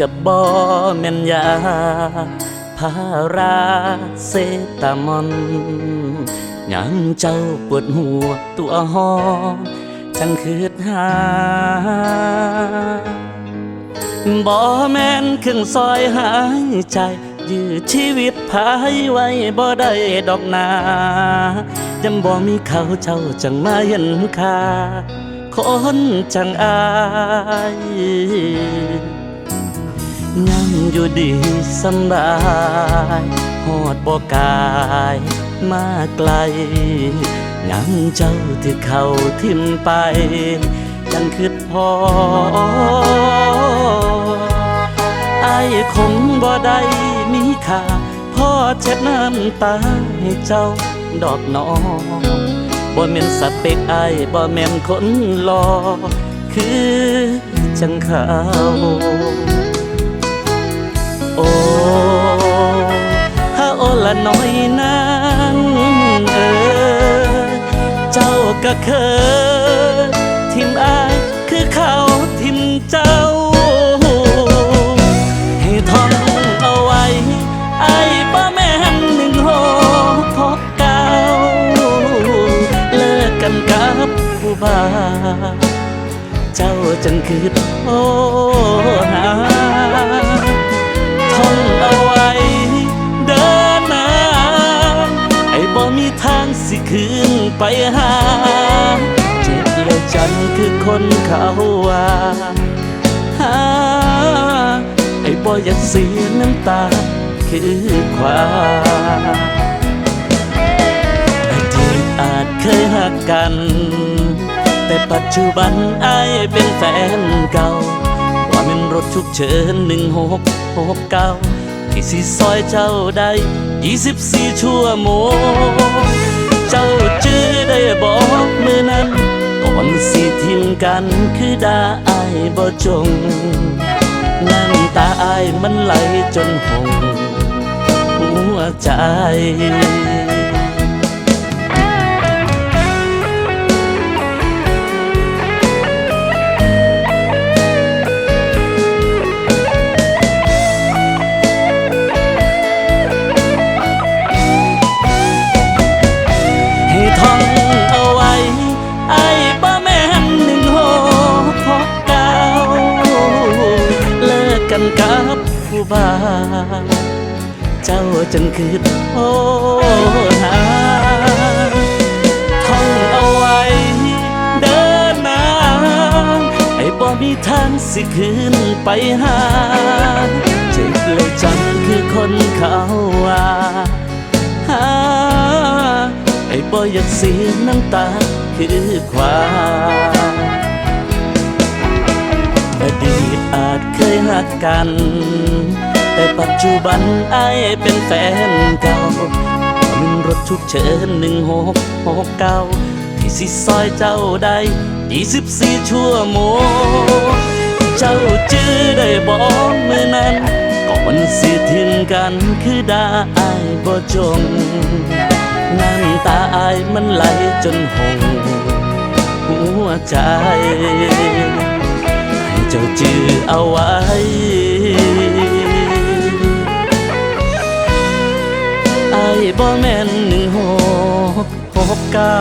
กับบ่แม่นยาพาราเซตามอนยามเจ้าปวดหัวตัวหอมจังคืดหาบ่แม่นเครื่องซอยหายใจยืดชีวิตพายไว้บ่ได้ดอกนายังบ่มีเขาเจ้าจังมาเห็นค่าคนจังอาย ยังอยู่ดีสำบายหอดบ่กายมาไกลยังเจ้าที่เขาทิมไปจังคิดพอไอ้คงบ่ได้มีค่าพ่อเช็ดน้ำตาให้เจ้าดอกน้องบ่แม่นสเปกไอ้บ่แม่นคนรอคือจังเขา อน้อยนั้นเออ เจ้าก็เคยทิมอายคือเขาทิมเจ้า ให้ท่องเอาไว้ไอ้ป้าแม่นหนึ่งหกหกเก้าเลิกกันกับผู้บ่าเจ้าจังคือโทรหา ทางสิคืนไปหา เจ็บเลยจันคือคนเขาว่าหาไอ้บ่อยากเสียน้ำตาคือความอดีตอาจเคยหักกัน แต่ปัจจุบันไอ้เป็นแฟนเก่าว่าเป็นรถฉุกเฉินหนึ่งหกหกเก้าที่สิซอยเจ้าได้ ยี่สิบสี่ชั่วโมง เจ้าจื้อได้บอกมือนั้น ก่อนสิทิ้งกันคือดาอายบ่จง น้ำตาอายมันไหลจนหงหัวใจ เจ้าจังคือโทษหาท่องเอาไว้เดินน้าไอ้บ่มีทางสิคืนไปหาเจ็บเลยจังคือคนเขาว่าหาไอ้บ่อยากเสียน้ำตาคือความอดีตอาจเคยหักกัน แต่ปัจจุบันไอ้เป็นแฟนเก่ามันรถฉุกเฉินหนึ่งหกหกเก้าที่สิซอยเจ้าได้ยี่สิบสี่ชั่วโมง เจ้าจื้อได้บอกเมื่อนั้น ก่อนสิทิ้งกันคือดาอายบ่จงน้ำตาอายมันไหลจนหงหัวใจ ให้เจ้าจื้อเอาไว้ บ่แม่นหนึ่งหกหกเก้า